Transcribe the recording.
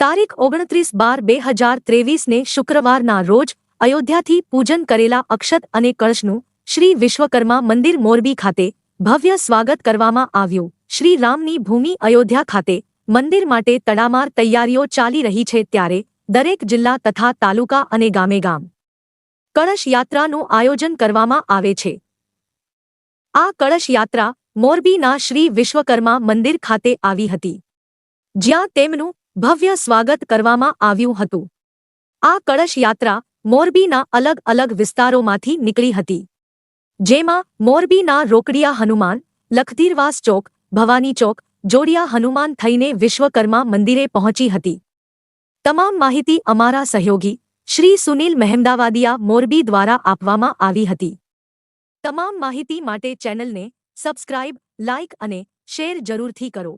તારીખ ઓગણત્રીસ બાર બે હજાર ત્રેવીસને શુક્રવારના રોજ અયોધ્યાથી પૂજન કરેલા અક્ષત અને કળશનું શ્રી વિશ્વકર્મા મંદિર મોરબી ખાતે ભવ્ય સ્વાગત કરવામાં આવ્યું. શ્રી રામની ભૂમિ અયોધ્યા ખાતે મંદિર માટે તડામાર તૈયારીઓ ચાલી રહી છે ત્યારે દરેક જિલ્લા તથા તાલુકા અને ગામે ગામ કળશ યાત્રાનું આયોજન કરવામાં આવે છે. આ કળશ યાત્રા મોરબીના શ્રી વિશ્વકર્મા મંદિર ખાતે આવી હતી, જ્યાં તેમનું ભવ્ય સ્વાગત કરવામાં આવ્યું હતું. આ કળશ યાત્રા મોરબીના અલગ અલગ વિસ્તારોમાંથી નીકળી હતી, જેમાં મોરબીના રોકડિયા હનુમાન, લખધીરવાસ ચોક, ભવાની ચોક, જોડિયા હનુમાન થઈને વિશ્વકર્મા મંદિરે પહોંચી હતી. તમામ માહિતી અમારા સહયોગી શ્રી સુનિલ મહેમદાવાદિયા મોરબી દ્વારા આપવામાં આવી હતી. તમામ માહિતી માટે ચેનલને સબસ્ક્રાઇબ લાઇક અને શેર જરૂરથી કરો.